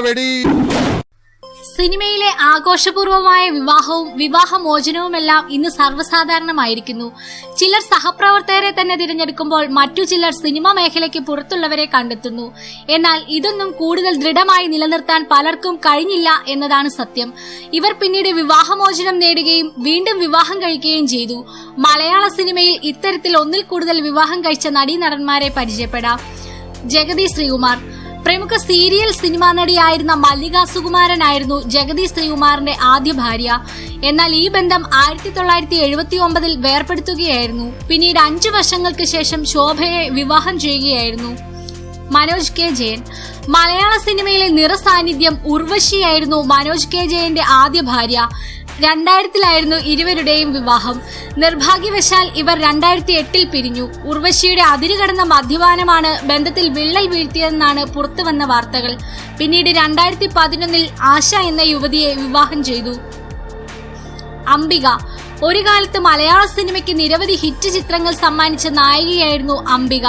വെടി. സിനിമയിലെ ആഘോഷപൂർവമായ വിവാഹവും വിവാഹമോചനവുമെല്ലാം ഇന്ന് സർവസാധാരണമായിരിക്കുന്നു. ചിലർ സഹപ്രവർത്തകരെ തന്നെ തിരഞ്ഞെടുക്കുമ്പോൾ മറ്റു ചിലർ സിനിമാ മേഖലയ്ക്ക് പുറത്തുള്ളവരെ കണ്ടെത്തുന്നു. എന്നാൽ ഇതൊന്നും കൂടുതൽ ദൃഢമായി നിലനിർത്താൻ പലർക്കും കഴിഞ്ഞില്ല എന്നതാണ് സത്യം. ഇവർ പിന്നീട് വിവാഹമോചനം നേടുകയും വീണ്ടും വിവാഹം കഴിക്കുകയും ചെയ്തു. മലയാള സിനിമയിൽ ഇത്തരത്തിൽ ഒന്നിൽ കൂടുതൽ വിവാഹം കഴിച്ച നടീനടന്മാരെ പരിചയപ്പെടാം. ജഗതി ശ്രീകുമാർ. പ്രമുഖ സീരിയൽ സിനിമാ നടിയായിരുന്ന മല്ലിക സുകുമാരനായിരുന്നു ജഗതി ശ്രീകുമാറിന്റെ ആദ്യ ഭാര്യ. എന്നാൽ ഈ ബന്ധം ആയിരത്തി തൊള്ളായിരത്തി എഴുപത്തി ഒമ്പതിൽ വേർപ്പെടുത്തുകയായിരുന്നു. പിന്നീട് അഞ്ചു വർഷങ്ങൾക്ക് ശേഷം ശോഭയെ വിവാഹം ചെയ്യുകയായിരുന്നു മനോജ് കെ. ജയൻ. മലയാള സിനിമയിലെ നിറസാന്നിധ്യം ഉർവശിയായിരുന്നു മനോജ് കെ. ജയന്റെ ആദ്യ ഭാര്യ. രണ്ടായിരത്തിലായിരുന്നു ഇരുവരുടെയും വിവാഹം. നിർഭാഗ്യവശാൽ ഇവർ രണ്ടായിരത്തി എട്ടിൽ പിരിഞ്ഞു. ഉർവശിയുടെ അതിരുകടന്ന മദ്യപാനമാണ് ബന്ധത്തിൽ വിള്ളൽ വീഴ്ത്തിയതെന്നാണ് പുറത്തുവന്ന വാർത്തകൾ. പിന്നീട് രണ്ടായിരത്തി പതിനൊന്നിൽ ആശ എന്ന യുവതിയെ വിവാഹം ചെയ്തു. അംബിക ഒരു കാലത്ത് മലയാള സിനിമയ്ക്ക് നിരവധി ഹിറ്റ് ചിത്രങ്ങൾ സമ്മാനിച്ച നായികയായിരുന്നു അംബിക.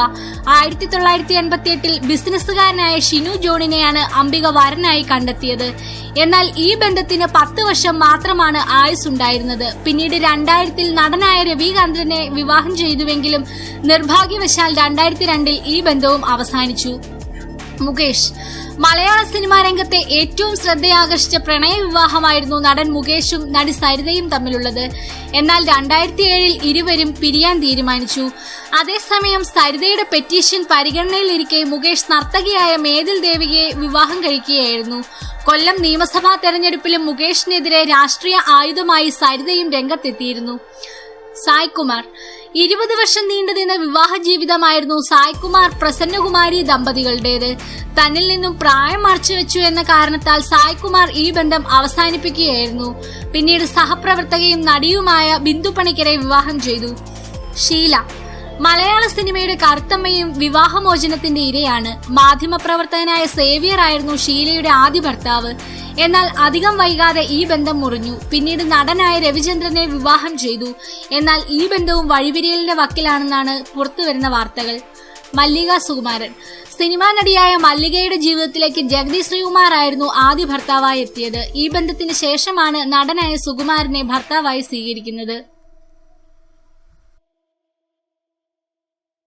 ആയിരത്തി തൊള്ളായിരത്തി എൺപത്തി എട്ടിൽ ബിസിനസ്സുകാരനായ ഷിനു ജോണിനെയാണ് അംബിക വരനായി കണ്ടെത്തിയത്. എന്നാൽ ഈ ബന്ധത്തിന് പത്ത് വർഷം മാത്രമാണ് ആയുസ് ഉണ്ടായിരുന്നത് പിന്നീട് രണ്ടായിരത്തിൽ നടനായ രവികാന്തനെ വിവാഹം ചെയ്തുവെങ്കിലും നിർഭാഗ്യവശാൽ രണ്ടായിരത്തി രണ്ടിൽ ഈ ബന്ധവും അവസാനിച്ചു. മുകേഷ്. മലയാള സിനിമാ രംഗത്തെ ഏറ്റവും ശ്രദ്ധയാകർഷിച്ച പ്രണയ വിവാഹമായിരുന്നു നടൻ മുകേഷും നടി സരിതയും തമ്മിലുള്ളത്. എന്നാൽ രണ്ടായിരത്തി ഏഴിൽ ഇരുവരും പിരിയാൻ തീരുമാനിച്ചു. അതേസമയം സരിതയുടെ പെറ്റീഷൻ പരിഗണനയിലിരിക്കെ മുകേഷ് നർത്തകിയായ മേതിൽ ദേവികയെ വിവാഹം കഴിക്കുകയായിരുന്നു. കൊല്ലം നിയമസഭാ തെരഞ്ഞെടുപ്പിലും മുകേഷിനെതിരെ രാഷ്ട്രീയ ആയുധമായി സരിതയും രംഗത്തെത്തിയിരുന്നു. സായ്കുമാർ. ഇരുപത് വർഷം നീണ്ടുനിന്ന വിവാഹ ജീവിതമായിരുന്നു സായ്കുമാർ പ്രസന്നകുമാരി ദമ്പതികളുടേത്. തന്നിൽ നിന്നും പ്രായം മറച്ചുവെച്ചു എന്ന കാരണത്താൽ സായ്കുമാർ ഈ ബന്ധം അവസാനിപ്പിക്കുകയായിരുന്നു. പിന്നീട് സഹപ്രവർത്തകയും നടിയുമായ ബിന്ദു പണിക്കരെ വിവാഹം ചെയ്തു. ഷീല മലയാള സിനിമയുടെ കറുത്തമ്മയും വിവാഹമോചനത്തിന്റെ ഇരയാണ് മാധ്യമപ്രവർത്തകനായ സേവിയർ ആയിരുന്നു ഷീലയുടെ ആദ്യ ഭർത്താവ്. എന്നാൽ അധികം വൈകാതെ ഈ ബന്ധം മുറിഞ്ഞു. പിന്നീട് നടനായ രവിചന്ദ്രനെ വിവാഹം ചെയ്തു. എന്നാൽ ഈ ബന്ധവും വഴിപിരിയലിന്റെ വക്കിലാണെന്നാണ് പുറത്തുവരുന്ന വാർത്തകൾ. മല്ലിക സുകുമാരൻ. സിനിമാ നടിയായ മല്ലികയുടെ ജീവിതത്തിലേക്ക് ജഗദീഷ് ശ്രീകുമാർ ആയിരുന്നു ആദ്യ ഭർത്താവായി എത്തിയത്. ഈ ബന്ധത്തിന് ശേഷമാണ് നടനായ സുകുമാരനെ ഭർത്താവായി സ്വീകരിക്കുന്നത്.